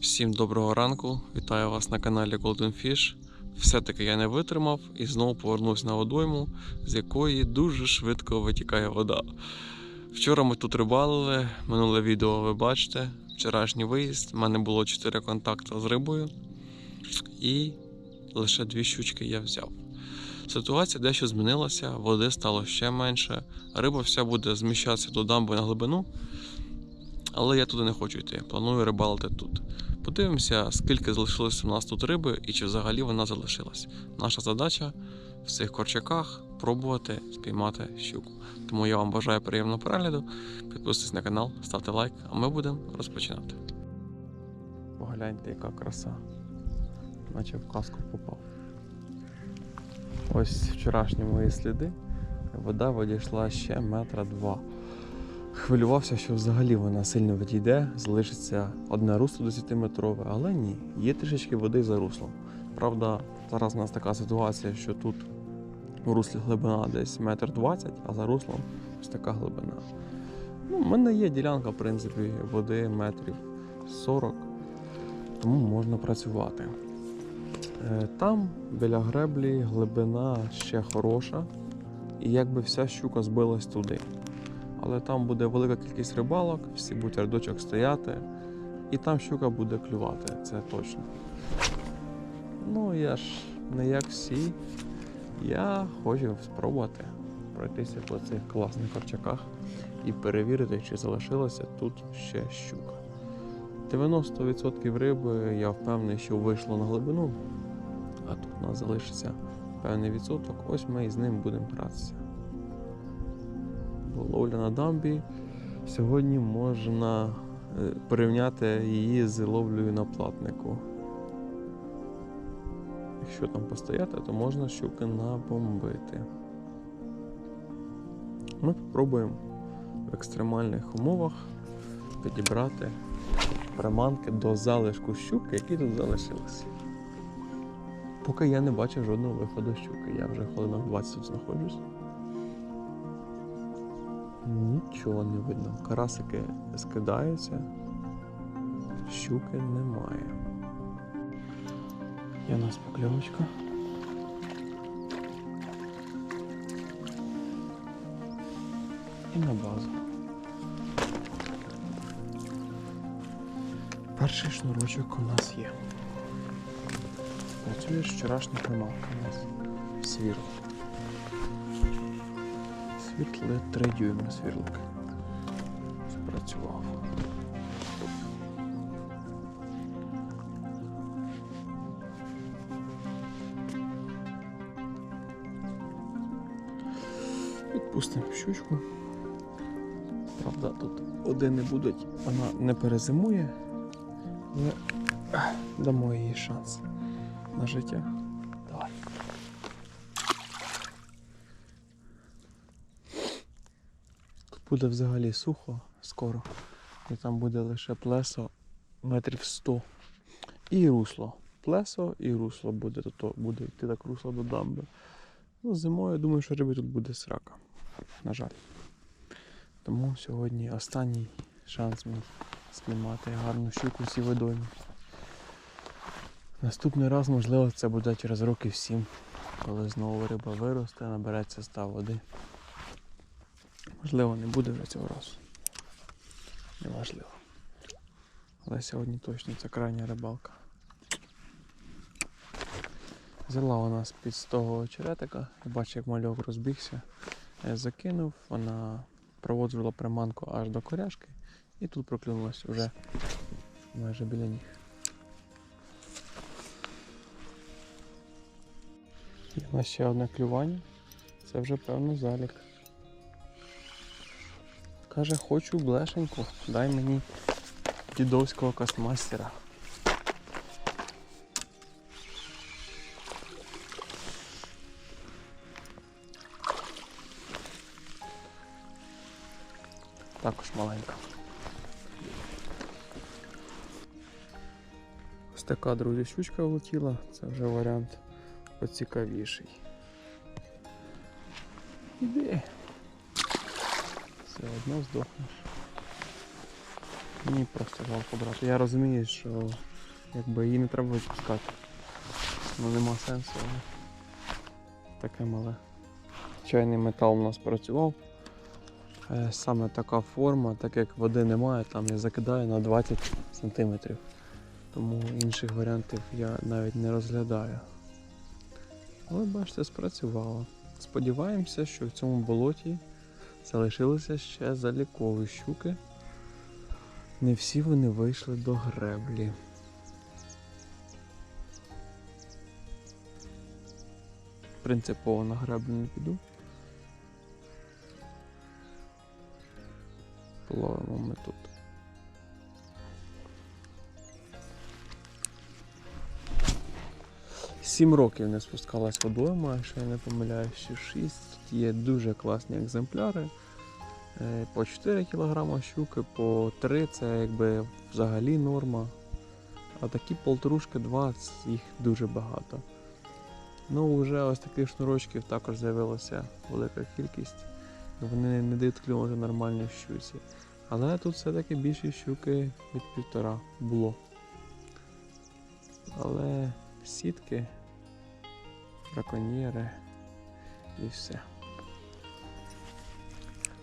Всім доброго ранку, вітаю вас на каналі Golden Fish. Все-таки я не витримав і знову повернувся на водойму, з якої дуже швидко витікає вода. Вчора ми тут рибалили, минуле відео ви бачите. Вчорашній виїзд. У мене було 4 контакти з рибою, і лише дві щучки я взяв. Ситуація дещо змінилася, води стало ще менше, риба вся буде зміщатися до дамби на глибину, але я туди не хочу йти. Планую рибалити тут. Подивимося, скільки залишилося у нас тут риби і чи взагалі вона залишилась. Наша задача в цих корчаках пробувати спіймати щуку. Тому я вам бажаю приємного перегляду. Підписуйтесь на канал, ставте лайк, а ми будемо розпочинати. Погляньте, яка краса. Наче в казку попав. Ось вчорашні мої сліди. Вода відійшла ще метра два. Хвилювався, що взагалі вона сильно відійде, залишиться одне русло 10-метрове, але ні, є трішечки води за руслом. Правда, зараз у нас така ситуація, що тут у руслі глибина десь метр двадцять, а за руслом ось така глибина. Ну, в мене є ділянка, в принципі, води метрів 40, тому можна працювати. Е, Там біля греблі глибина ще хороша, і якби вся щука збилась туди але там буде велика кількість рибалок, всі будуть рядочок стояти, і там щука буде клювати, це точно. Ну, я ж не як всі. Я хочу спробувати пройтися по цих класних корчаках і перевірити, чи залишилася тут ще щука. 90% риби я впевнений, що вийшло на глибину, а тут у нас залишиться певний відсоток. Ось ми із ним будемо гратися ловля на дамбі. Сьогодні можна е, порівняти її з ловлею на платнику. Якщо там постояти, то можна щуки набомбити. Ми спробуємо в екстремальних умовах підібрати приманки до залишку щуки, які тут залишилися. Поки я не бачив жодного виходу щуки, я вже хвилинах 20 тут знаходжусь. Нічого не видно. Карасики скидаються, щуки немає. Є у нас покльовочка. І на базу. Перший шнурочок у нас є. Працює ж вчорашня прималка у нас свірло світле 3 дюйма свірлик. Спрацював. Відпустимо щучку. Правда, тут один не будуть, вона не перезимує, але дамо їй шанс на життя. Буде взагалі сухо скоро. І там буде лише плесо метрів 100. І русло. Плесо і русло буде, то буде йти так русло до дамби. Ну, Зимою я думаю, що риби тут буде срака. На жаль. Тому сьогодні останній шанс мій спіймати гарну щуку всі водоймі. Наступний раз, можливо, це буде через років 7, коли знову риба виросте, набереться став води. Можливо, не буде вже цього разу. Неважливо. Але сьогодні точно це крайня рибалка. Взяла вона з-під того очеретика, я бачу, як мальок розбігся. Я закинув, вона проводжувала приманку аж до коряшки і тут проклюнулась вже майже біля ніг. Є у нас ще одне клювання. Це вже певно залік. Каже, хочу блешеньку, дай мені дідовського кастмастера. Також маленька. Ось така, друзі, щучка влетіла, це вже варіант поцікавіший. Іди все одно здохнеш. Мені просто жалко брати. Я розумію, що якби її не треба відпускати. Ну нема сенсу. але Таке мале. Чайний метал у нас працював. Е, Саме така форма, так як води немає, там я закидаю на 20 см. Тому інших варіантів я навіть не розглядаю. Але бачите, спрацювало. Сподіваємося, що в цьому болоті залишилися ще залікові щуки. Не всі вони вийшли до греблі. Принципово на греблю не піду. Ловимо ми тут. Сім років не спускалась водойма, якщо я не помиляюсь, ще шість. Тут є дуже класні екземпляри. Е, По 4 кг щуки, по 3 це якби взагалі норма. А такі полторушки 2 їх дуже багато. Ну, вже ось таких шнурочків також з'явилася велика кількість. Вони не дають клюнути нормальні щуці. Але тут все-таки більше щуки від півтора було. Але сітки, браконьєри і все.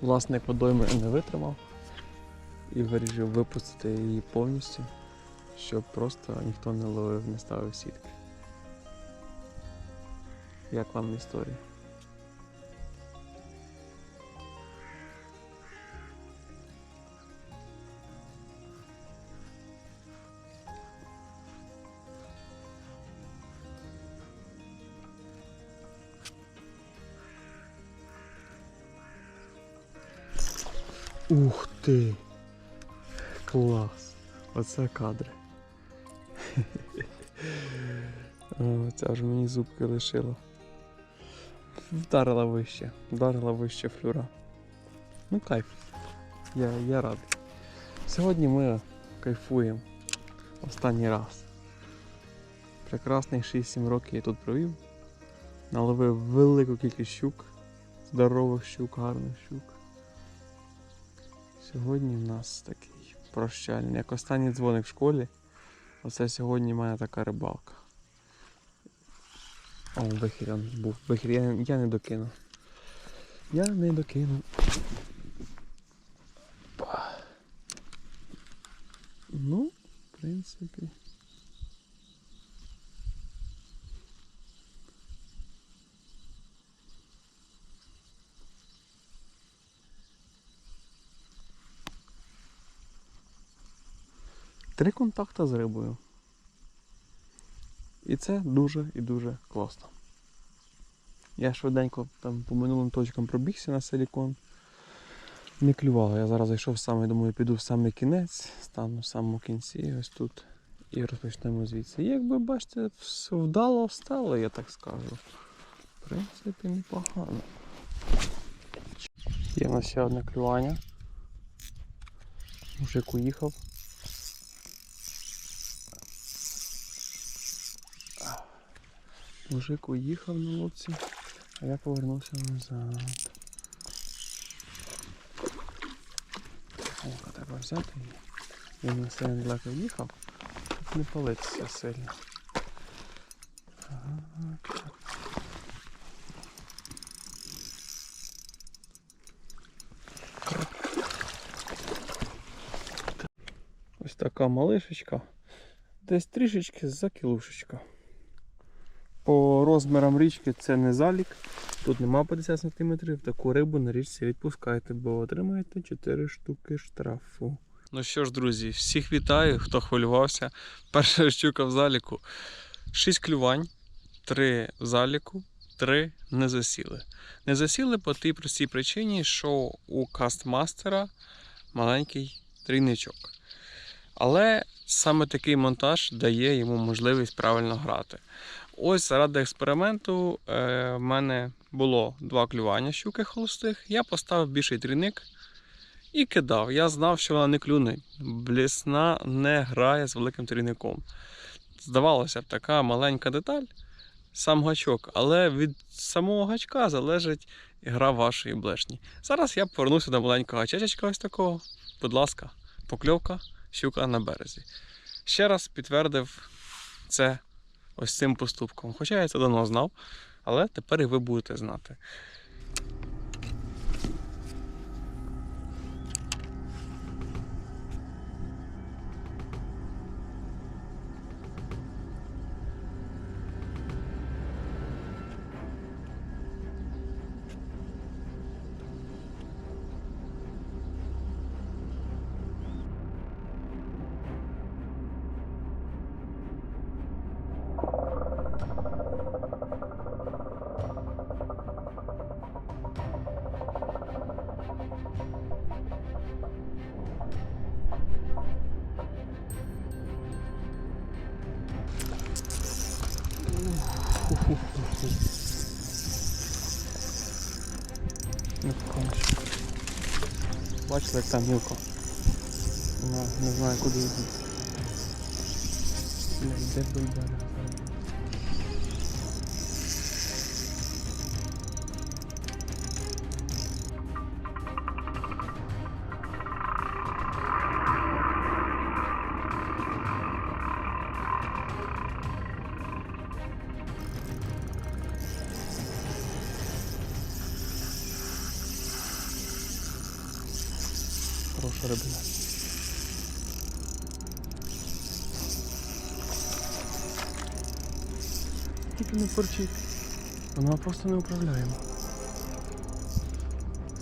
Власник водойми не витримав і вирішив випустити її повністю, щоб просто ніхто не ловив, не ставив сітки. Як вам історія? Ух ти! Клас! Оце кадри. Ця вже мені зубки лишила. Вдарила вище, вдарила вище флюра. Ну кайф. Я, я радий. Сьогодні ми кайфуємо останній раз. Прекрасний 6-7 років я тут провів. Наловив велику кількість щук, здорових щук, гарних щук. Сьогодні в нас такий прощальний, як останній дзвоник в школі. Оце сьогодні в мене така рибалка. О, вихір був. Вихір я, не докинув. Я не докинув. Па. Ну, в принципі. Три контакти з рибою. І це дуже і дуже класно. Я швиденько там по минулим точкам пробігся на силікон. Не клювало. Я зараз зайшов саме, думаю, піду в самий кінець, стану в самому кінці, ось тут. І розпочнемо звідси. Якби бачите, все вдало встало, я так скажу. В принципі, непогано. Є в нас ще одне клювання. Мужик уїхав. Мужик уїхав на лодці, а я повернувся назад. О, треба взяти її. Він на сильно далеко їхав, щоб не палитися сильно. Ось така малишечка. Десь трішечки за кілушечка. По розмірам річки це не залік. Тут нема 50 см. Таку рибу на річці відпускайте, бо отримаєте 4 штуки штрафу. Ну що ж, друзі, всіх вітаю, хто хвилювався. Перша щука в заліку. 6 клювань, 3 в заліку, 3 не засіли. Не засіли по тій простій причині, що у кастмастера маленький трійничок. Але саме такий монтаж дає йому можливість правильно грати. Ось заради експерименту е, в мене було два клювання щуки холостих. Я поставив більший трійник і кидав. Я знав, що вона не клюне. Блісна не грає з великим трійником. Здавалося б, така маленька деталь, сам гачок, але від самого гачка залежить гра вашої блешні. Зараз я повернуся до маленького гачечка ось такого. Будь ласка, покльовка, щука на березі. Ще раз підтвердив це ось цим поступком. Хоча я це давно знав, але тепер і ви будете знати. Бачили, як там мілко. Вона не знаю, куди йде вдоль берега. Порчить. Вона просто не управляємо.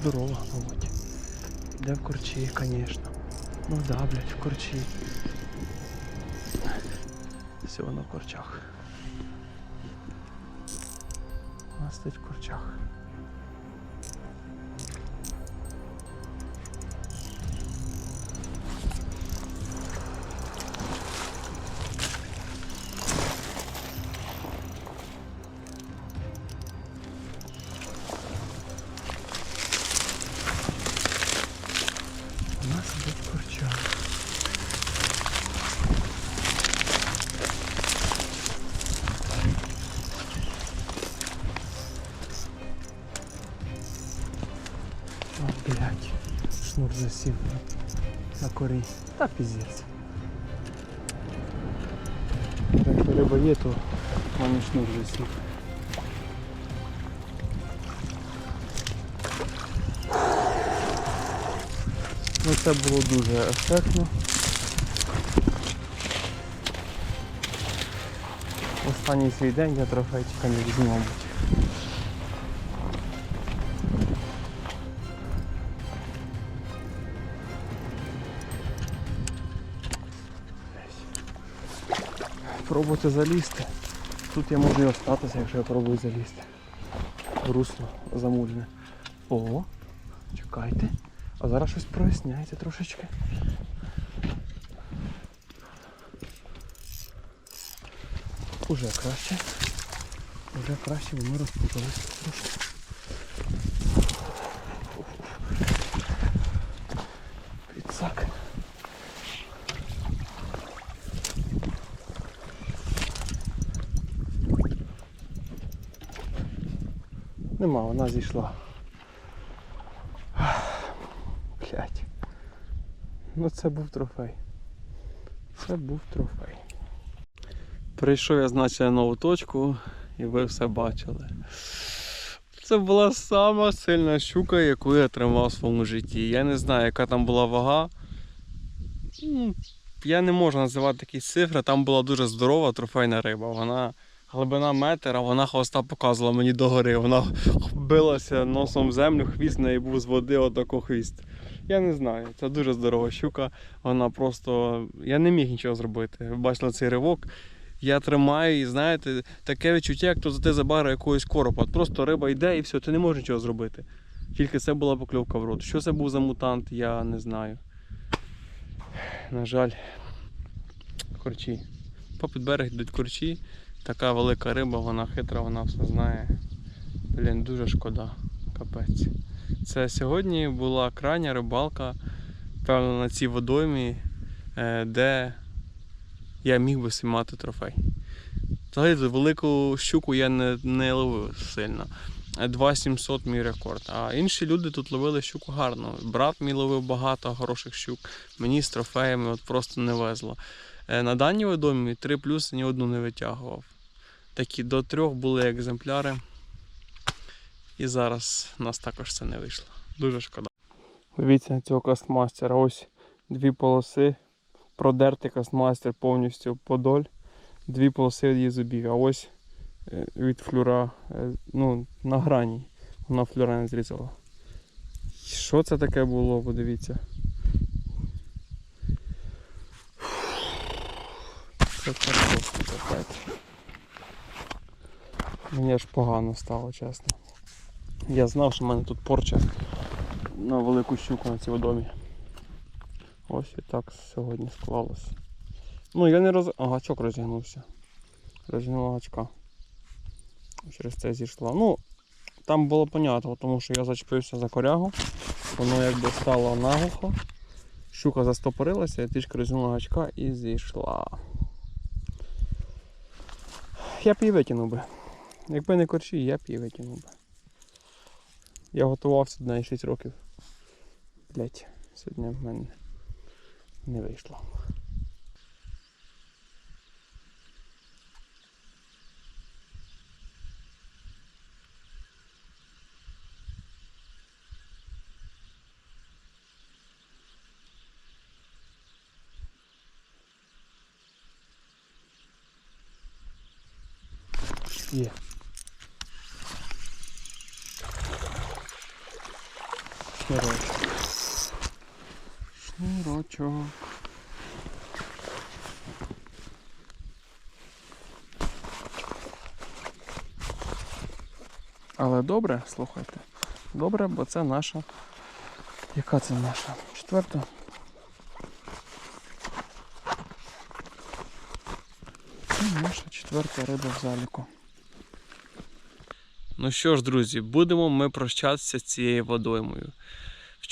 Здорова, мабуть. Де в корчі, звісно. Ну да, блядь, в корчі. Все вона в корчах. Вона в корчах. сидить в корчах. О, блядь, шнур засів на, на корі. Та піздець. Якщо риба є, то в мене шнур засів. Це було дуже ефектно. Останній свій день я трофейчика не візьму, мабуть. Залізти. Тут я можу і остатися, якщо я пробую залізти. Русло замулене. О, чекайте. А зараз щось проясняється трошечки. Уже краще. Уже краще воно розпуталося трошки. Підсак. Нема, вона зійшла. Блять. Ну це був трофей. Це був трофей. Прийшов я, значить, на нову точку, і ви все бачили. Це була сама сильна щука, яку я тримав в своєму житті. Я не знаю, яка там була вага. Ну, Я не можу називати якісь цифри. Там була дуже здорова трофейна риба. Вона глибина метр, а вона хвоста показувала мені догори. Вона билася носом в землю, хвіст неї був з води, отако хвіст. Я не знаю, це дуже здорова щука. Вона просто. Я не міг нічого зробити. Ви бачили цей ривок. Я тримаю і знаєте, таке відчуття, як то за те забара якогось коропа. Просто риба йде і все, ти не можеш нічого зробити. Тільки це була покльовка в рот. Що це був за мутант, я не знаю. На жаль, корчі. Попід берег йдуть корчі. Така велика риба, вона хитра, вона все знає. Блін, дуже шкода. Капець. Це сьогодні була крайня рибалка, певно, на цій водоймі, е, де я міг би мати трофей. Взагалі велику щуку я не, не ловив сильно. 2700 мій рекорд. А інші люди тут ловили щуку гарно. Брат мій ловив багато хороших щук. Мені з трофеями от просто не везло. Е, На даній водомі 3 плюс ні одну не витягував. Такі до трьох були екземпляри. І зараз у нас також це не вийшло. Дуже шкода. Дивіться на цього кастмастера. Ось дві полоси. Продертий кастмастер повністю подоль. Дві полоси від її зубів. А ось е, від флюра е, ну, на грані. Вона флюра не зрізала. Що це таке було, подивіться. Це просто. Мені аж погано стало, чесно. Я знав, що в мене тут порча на велику щуку на цій водомі. Ось і так сьогодні склалось. Ну я не роз... А, гачок розігнувся. Розігнула гачка. Через це зійшла. Ну, там було понятно, тому що я зачепився за корягу. Воно якби стало наглухо. Щука застопорилася, я трішки розігнула гачка і зійшла. Я б її витягнув би. Якби не корчі, я б її витягнув би. Я готувався до неї 6 років. Блять, сьогодні в мене не вийшло. Є. Шнурочок. Шнурочок. Але добре, слухайте. Добре, бо це наша. Яка це наша? Четверта? Це наша четверта риба в заліку. Ну що ж, друзі, будемо ми прощатися з цією водоймою.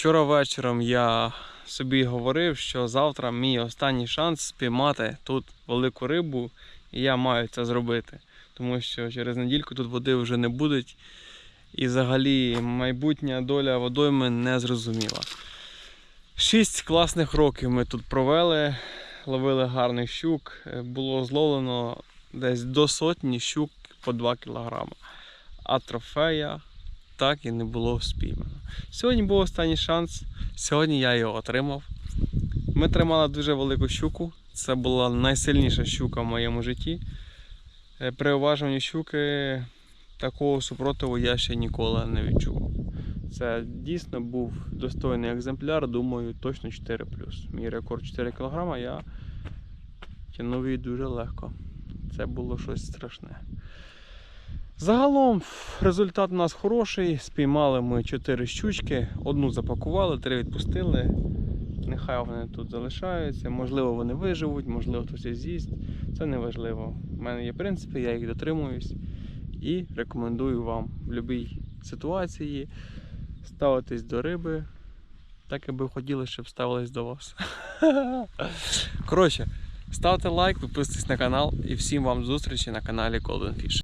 Вчора вечором я собі говорив, що завтра мій останній шанс спіймати тут велику рибу, і я маю це зробити. Тому що через недільку тут води вже не буде. І взагалі майбутня доля водойми не зрозуміла. Шість класних років ми тут провели, ловили гарних щук. Було зловлено десь до сотні щук по 2 кілограми а трофея так і не було спіймано. Сьогодні був останній шанс, сьогодні я його отримав. Ми тримали дуже велику щуку. Це була найсильніша щука в моєму житті. Е, При уважуванні щуки такого супротиву я ще ніколи не відчував. Це дійсно був достойний екземпляр, думаю, точно 4 Мій рекорд 4 кг я тягнув її дуже легко. Це було щось страшне. Загалом результат у нас хороший. Спіймали ми 4 щучки, одну запакували, три відпустили. Нехай вони тут залишаються. Можливо, вони виживуть, можливо, хтось з'їсть. Це не важливо. У мене є принципи, я їх дотримуюсь і рекомендую вам в будь-якій ситуації ставитись до риби, так як би хотіли, щоб ставились до вас. Коротше, ставте лайк, підписуйтесь на канал і всім вам зустрічі на каналі Golden Fish.